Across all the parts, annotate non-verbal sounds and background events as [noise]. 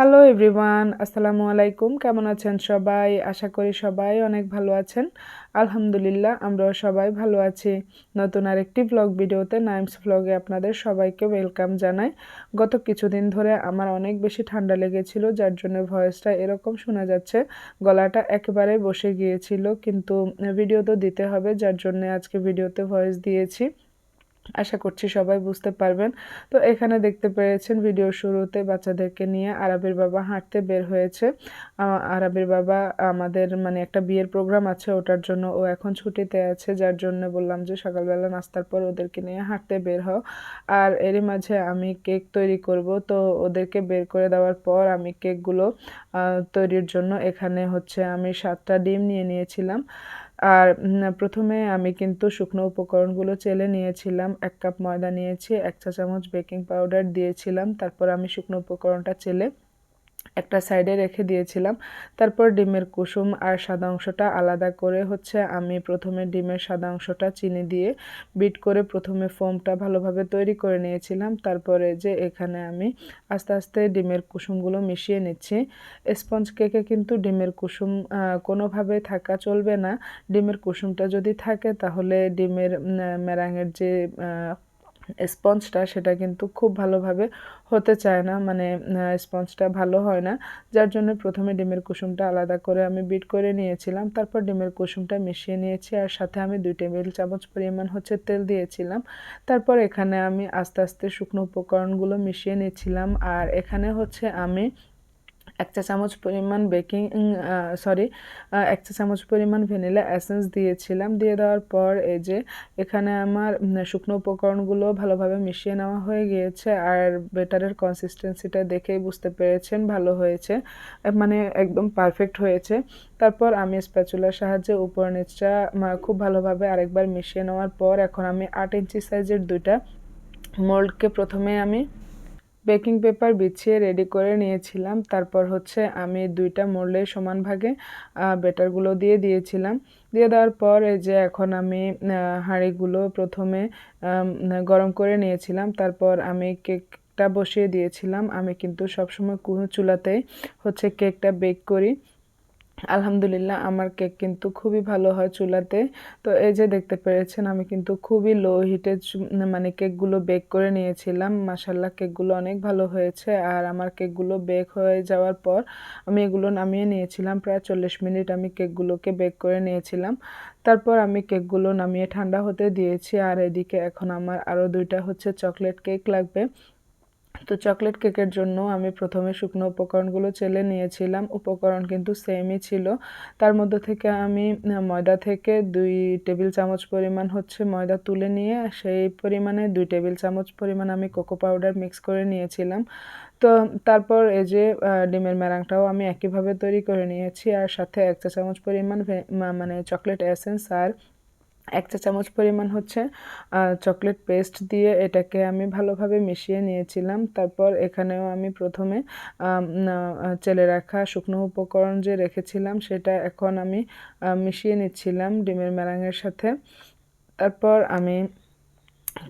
Hello everyone আসসালামু আলাইকুম কেমন আছেন সবাই? আশা করি সবাই অনেক ভালো আছেন। আলহামদুলিল্লাহ, আমরাও সবাই ভালো আছি। নতুন আরেকটি ব্লগ ভিডিওতে নাইমস ব্লগে আপনাদের সবাইকে ওয়েলকাম জানাই। গত কিছুদিন ধরে আমার অনেক বেশি ঠান্ডা লেগেছিল, যার জন্য ভয়েসটা এরকম শোনা যাচ্ছে। গলাটা একেবারে বসে গিয়েছিল, কিন্তু ভিডিও তো দিতে হবে, যার জন্য আজকে ভিডিওতে ভয়েস দিয়েছি। আশা করছি সবাই বুঝতে পারবেন। তো এখানে দেখতে পেরেছেন ভিডিও শুরুতে বাচ্চাদেরকে নিয়ে আরবের বাবা হাঁটতে বের হয়েছে। আরবের বাবা আমাদের মানে একটা বিয়ের প্রোগ্রাম আছে, ওটার জন্য ও এখন ছুটিতে আছে, যার জন্য বললাম যে সকালবেলা নাস্তার পর ওদেরকে নিয়ে হাঁটতে বের হও। আর এরই মাঝে আমি কেক তৈরি করব, তো ওদেরকে বের করে দেওয়ার পর আমি কেকগুলো তৈরির জন্য এখানে হচ্ছে আমি সাতটা ডিম নিয়ে নিয়েছিলাম। আর প্রথমে আমি কিন্তু শুকনো উপকরণগুলো চেলে নিয়েছিলাম, এক কাপ ময়দা নিয়েছি, এক চা চামচ বেকিং পাউডার দিয়েছিলাম, তারপর আমি শুকনো উপকরণটা চেলে একটা সাইডে রেখে দিয়েছিলাম। তারপর ডিমের কুসুম আর সাদা অংশটা আলাদা করে হচ্ছে আমি প্রথমে ডিমের সাদা অংশটা চিনি দিয়ে বিট করে প্রথমে ফোমটা ভালোভাবে তৈরি করে নিয়েছিলাম। তারপরে যে এখানে আমি আস্তে আস্তে ডিমের কুসুমগুলো মিশিয়ে নিচ্ছি। স্পঞ্জ কেকে কিন্তু ডিমের কুসুম কোনোভাবে থাকা চলবে না। ডিমের কুসুমটা যদি থাকে তাহলে ডিমের মেরাঙের যে স্পঞ্জটা সেটা কিন্তু খুব ভালোভাবে হতে চায় না। মানে স্পঞ্জটা ভালো হয় না। যার জন্য প্রথমে ডিমের কুসুমটা আলাদা করে আমি বিট করে নিয়েছিলাম। তারপর ডিমের কুসুমটা মিশিয়ে নিয়েছি আর সাথে আমি দুই টেবিল চামচ পরিমাণ হচ্ছে তেল দিয়েছিলাম। তারপর এখানে আমি আস্তে আস্তে শুকনো উপকরণগুলো মিশিয়ে নিয়েছিলাম। আর এখানে হচ্ছে আমি এক চা চামচ পরিমাণ বেকিং সরি এক চা চামচ পরিমাণ ভ্যানিলা অ্যাসেন্স দিয়েছিলাম। দিয়ে দেওয়ার পর এই যে এখানে আমার শুকনো উপকরণগুলো ভালোভাবে মিশিয়ে নেওয়া হয়ে গিয়েছে আর বেটারের কনসিস্টেন্সিটা দেখেই বুঝতে পেরেছেন, ভালো হয়েছে মানে একদম পারফেক্ট হয়েছে। তারপর আমি স্প্যাচুলার সাহায্যে উপর নিচটা খুব ভালোভাবে আরেকবার মিশিয়ে নেওয়ার পর এখন আমি আট ইঞ্চি সাইজের দুইটা মোল্ডকে প্রথমে আমি বেকিং পেপার বিছিয়ে রেডি করে নিয়েছিলাম। তারপর হচ্ছে আমি দুইটা মোড়লে সমান ভাগে বেটারগুলো দিয়ে দিয়েছিলাম। দিয়ে দেওয়ার পর এই যে এখন আমি হাঁড়িগুলো প্রথমে গরম করে নিয়েছিলাম। তারপর আমি কেকটা বসিয়ে দিয়েছিলাম। আমি কিন্তু সবসময় কোনো চুলাতেই হচ্ছে কেকটা বেক করি। আলহামদুলিল্লাহ আমার কেক কিন্তু খুবই ভালো হয় চুলাতে। তো এই যে দেখতে পেরেছেন, আমি কিন্তু খুবই লো হিটে মানে কেকগুলো বেক করে নিয়েছিলাম। মাসাল্লাহ কেকগুলো অনেক ভালো হয়েছে। আর আমার কেকগুলো বেক হয়ে যাওয়ার পর আমি এগুলো নামিয়ে নিয়েছিলাম। প্রায় চল্লিশ মিনিট আমি কেকগুলোকে বেক করে নিয়েছিলাম। তারপর আমি কেকগুলো নামিয়ে ঠান্ডা হতে দিয়েছি। আর এদিকে এখন আমার আরও দুইটা হচ্ছে চকলেট কেক লাগবে। তো চকলেট কেকের জন্য আমি প্রথমে শুকনো উপকরণগুলো চেলে নিয়েছিলাম। উপকরণ কিন্তু সেমই ছিল। তার মধ্যে থেকে আমি ময়দা থেকে দুই টেবিল চামচ পরিমাণ হচ্ছে ময়দা তুলে নিয়ে, সেই পরিমাণে দুই টেবিল চামচ পরিমাণ আমি কোকো পাউডার মিক্স করে নিয়েছিলাম। তো তারপর এই যে ডিমের ম্যারাংটাও আমি একইভাবে তৈরি করে নিয়েছি। আর সাথে এক চা চামচ পরিমাণ মানে চকলেট এসেন্স আর এক চা চামচ পরিমাণ হচ্ছে চকলেট পেস্ট দিয়ে এটাকে আমি ভালোভাবে মিশিয়ে নিয়েছিলাম। তারপর এখানেও আমি প্রথমে চেলে রাখা শুকনো উপকরণ যে রেখেছিলাম সেটা এখন আমি মিশিয়ে নিচ্ছিলাম ডিমের মেরাঙের সাথে। তারপর আমি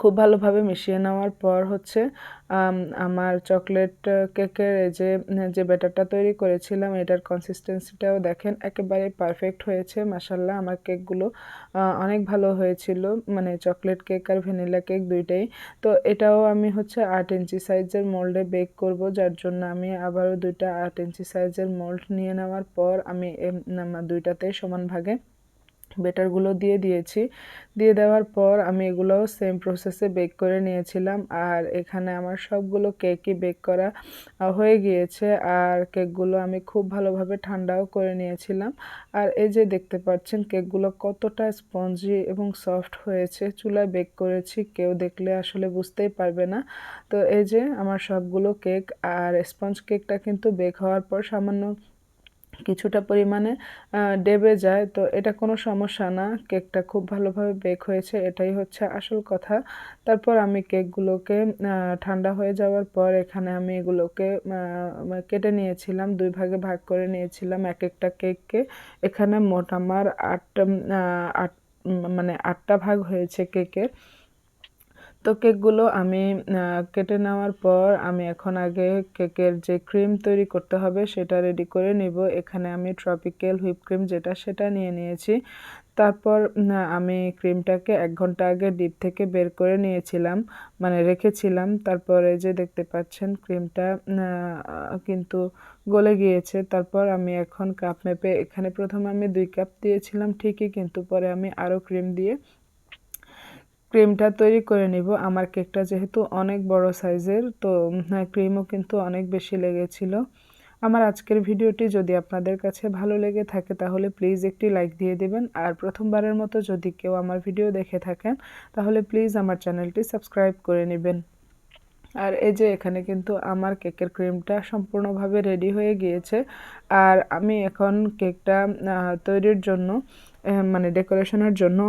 খুব ভালোভাবে মিশিয়ে নেওয়ার পর হচ্ছে আমার চকলেট কেকের এই যে যে ব্যাটারটা তৈরি করেছিলাম, এটার কনসিস্টেন্সিটাও দেখেন, একেবারে পারফেক্ট হয়েছে মাসাল্লাহ আমার কেকগুলো অনেক ভালো হয়েছিল মানে চকলেট কেক আর ভ্যানিলা কেক দুইটাই। তো এটাও আমি হচ্ছে আট ইঞ্চি সাইজের মোল্ডে বেক করব, যার জন্য আমি আবারও দুইটা আট ইঞ্চি সাইজের মোল্ড নিয়ে নেওয়ার পর আমি দুইটাতেই সমান ভাগে বেটারগুলো দিয়ে দিয়েছি। দিয়ে দেওয়ার পর আমি এগুলোও সেম প্রসেসে বেক করে নিয়েছিলাম। আর এখানে আমার সবগুলো কেকই বেক করা হয়ে গিয়েছে। আর কেকগুলো আমি খুব ভালোভাবে ঠান্ডাও করে নিয়েছিলাম। আর এই যে দেখতে পাচ্ছেন কেকগুলো কতটা স্পঞ্জি এবং সফট হয়েছে। চুলায় বেক করেছি, কেউ দেখলে আসলে বুঝতেই পারবে না। তো এই যে আমার সবগুলো কেক আর স্পঞ্জ কেকটা কিন্তু বেক হওয়ার পর সামান্য কিছুটা পরিমাণে ডেবে যায়। তো এটা কোনো সমস্যা না। কেকটা খুব ভালোভাবে বেক হয়েছে, এটাই হচ্ছে আসল কথা। তারপর আমি কেকগুলোকে ঠান্ডা হয়ে যাওয়ার পর এখানে আমি এগুলোকে কেটে নিয়েছিলাম, দুই ভাগে ভাগ করে নিয়েছিলাম এক একটা কেককে। এখানে মোট আমার আট আট মানে আটটা ভাগ হয়েছে কেকের। তো কেকগুলো আমি কেটে নেওয়ার পর আমি এখন আগে কেকের যে ক্রিম তৈরি করতে হবে সেটা রেডি করে নিব। এখানে আমি ট্রপিক্যাল হুইপ ক্রিম যেটা সেটা নিয়ে নিয়েছি। তারপর আমি ক্রিমটাকে এক ঘণ্টা আগে ডিপ থেকে বের করে নিয়েছিলাম মানে রেখেছিলাম। তারপরে যে দেখতে পাচ্ছেন ক্রিমটা কিন্তু গলে গিয়েছে। তারপর আমি এখন কাপ মেপে এখানে প্রথমে আমি দুই কাপ দিয়েছিলাম ঠিকই, কিন্তু পরে আমি আরও ক্রিম দিয়ে ক্রিমটা তৈরি করে নিব। আমার কেকটা যেহেতু অনেক বড় সাইজের, তো ক্রিমও কিন্তু অনেক বেশি লেগেছিল। আমার আজকের ভিডিওটি যদি আপনাদের কাছে ভালো লেগে থাকে, তাহলে প্লিজ একটি লাইক দিয়ে দেবেন। আর প্রথমবারের মতো যদি কেউ আমার ভিডিও দেখে থাকেন, তাহলে প্লিজ আমার চ্যানেলটি সাবস্ক্রাইব করে নেবেন। আর এই যে, এখানে কিন্তু আমার কেকের ক্রিমটা সম্পূর্ণভাবে রেডি হয়ে গিয়েছে। আর আমি এখন কেকটা তৈরির জন্য মানে ডেকোরেশনের জন্য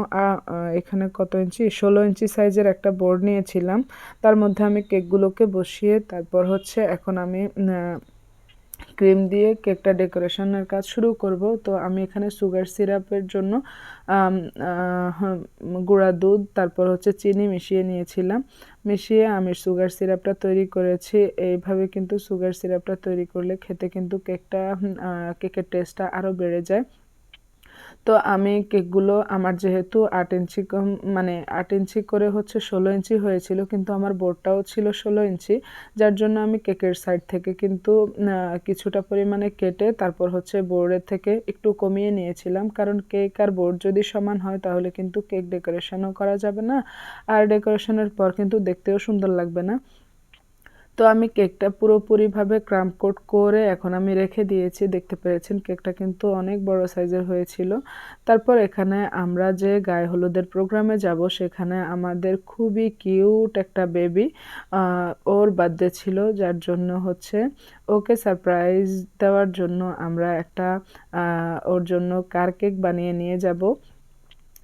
এখানে কত ইঞ্চি? ষোলো ইঞ্চি সাইজের একটা বোর্ড নিয়েছিলাম। তার মধ্যে আমি কেকগুলোকে বসিয়ে, তারপর হচ্ছে এখন আমি ক্রিম দিয়ে কেকটা ডেকোরেশনের কাজ শুরু করব। তো আমি এখানে সুগার সিরাপের জন্য গুঁড়া দুধ, তারপর হচ্ছে চিনি মিশিয়ে নিয়েছিলাম। মিশিয়ে আমি সুগার সিরাপটা তৈরি করেছি। এইভাবে কিন্তু সুগার সিরাপটা তৈরি করলে খেতে কিন্তু কেকটা কেকের টেস্টটা আরও বেড়ে যায়। তো আমি কেকগুলো আমার যেহেতু আট ইঞ্চি মানে আট ইঞ্চি করে হচ্ছে ষোলো ইঞ্চি হয়েছিল, কিন্তু আমার বোর্ডটাও ছিল ষোলো ইঞ্চি। যার জন্য আমি কেকের সাইড থেকে কিন্তু কিছুটা পরিমাণে কেটে তারপর হচ্ছে বোর্ডের থেকে একটু কমিয়ে নিয়েছিলাম। কারণ কেক আর বোর্ড যদি সমান হয় তাহলে কিন্তু কেক ডেকোরেশনও করা যাবে না, আর ডেকোরেশনের পর কিন্তু দেখতেও সুন্দর লাগবে না। তো আমি কেকটা পুরোপুরিভাবে ক্রাম্প কোট করে এখন আমি রেখে দিয়েছি। দেখতে পেরেছেন, কেকটা কিন্তু অনেক বড় সাইজের হয়েছিল। তারপর এখানে আমরা যে গায়ে হলুদের প্রোগ্রামে যাব, সেখানে আমাদের খুবই কিউট একটা বেবি ওর বার্থডে ছিল, যার জন্য হচ্ছে ওকে সারপ্রাইজ দেওয়ার জন্য আমরা একটা ওর জন্য কার কেক বানিয়ে নিয়ে যাব।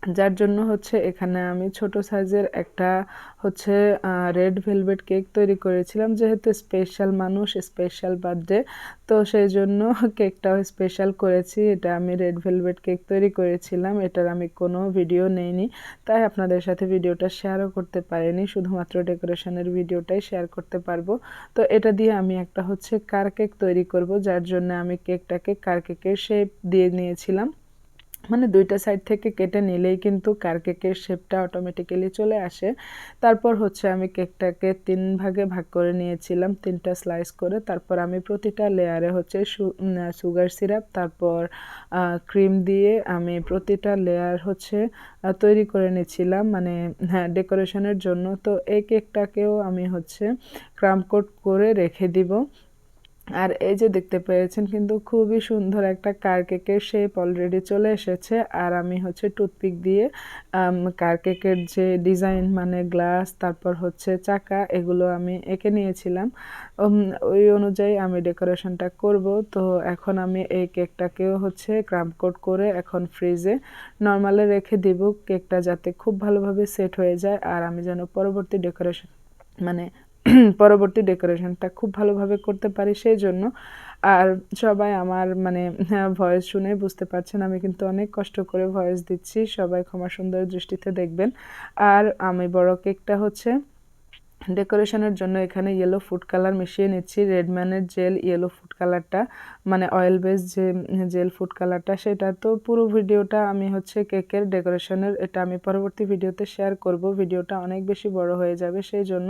যার জন্য হচ্ছে এখানে আমি ছোট সাইজের একটা হচ্ছে রেড ভেলভেট কেক তৈরি করেছিলাম। যেহেতু স্পেশাল মানুষ স্পেশাল বার্থডে তো সেই জন্য কেকটাও স্পেশাল করেছি। এটা আমি রেড ভেলভেট কেক তৈরি করেছিলাম। এটার আমি কোনো ভিডিও নেইনি। তাই আপনাদের সাথে ভিডিওটা শেয়ারও করতে পারিনি। শুধুমাত্র ডেকোরেশনের ভিডিওটাই শেয়ার করতে পারব। তো এটা দিয়ে আমি একটা হচ্ছে কার কেক তৈরি করব। যার জন্য আমি কেকটাকে কার কেকের শেপ দিয়ে নিয়েছিলাম। মানে দুইটা সাইড থেকে কেটে নিলেই কিন্তু কার কেকের শেপটা অটোমেটিক্যালি চলে আসে। তারপর হচ্ছে আমি কেকটাকে তিন ভাগে ভাগ করে নিয়েছিলাম, তিনটা স্লাইস করে। তারপর আমি প্রতিটা লেয়ারে হচ্ছে সুগার সিরাপ তারপর ক্রিম দিয়ে আমি প্রতিটা লেয়ার হচ্ছে তৈরি করে নিয়েছিলাম। মানে হ্যাঁ ডেকোরেশনের জন্য। তো এই কেকটাকেও আমি হচ্ছে ক্রাম কোট করে রেখে দিব। আর এই যে দেখতে পেয়েছেন কিন্তু খুবই সুন্দর একটা কার কেকের শেপ অলরেডি চলে এসেছে। আর আমি হচ্ছে টুথপিক দিয়ে কার কেকের যে ডিজাইন মানে গ্লাস তারপর হচ্ছে চাকা, এগুলো আমি এঁকে নিয়েছিলাম। ওই অনুযায়ী আমি ডেকোরেশনটা করব। তো এখন আমি এই কেকটাকেও হচ্ছে ক্রাম কোট করে এখন ফ্রিজে নর্মালে রেখে দিব। কেকটা যাতে খুব ভালোভাবে সেট হয়ে যায়। আর আমি যেন পরবর্তী ডেকোরেশন মানে [clears throat] পরবর্তী ডেকোরেশনটা খুব ভালোভাবে করতে পারি সেই জন্য। আর সবাই আমার মানে ভয়েস শুনে বুঝতে পারছেন আমি কিন্তু অনেক কষ্ট করে ভয়েস দিচ্ছি। সবাই ক্ষমা সুন্দর দৃষ্টিতে দেখবেন। আর আমি বড় কেকটা হচ্ছে ডেকোরেশনের জন্য এখানে ইয়েলো ফুড কালার মিশিয়ে নিচ্ছি। রেডম্যানের জেল ইয়েলো ফুড কালারটা মানে অয়েল বেস যে জেল ফুড কালারটা সেটা তো পুরো ভিডিওটা আমি হচ্ছে কেকের ডেকোরেশনের এটা আমি পরবর্তী ভিডিওতে শেয়ার করব। ভিডিওটা অনেক বেশি বড় হয়ে যাবে সেই জন্য।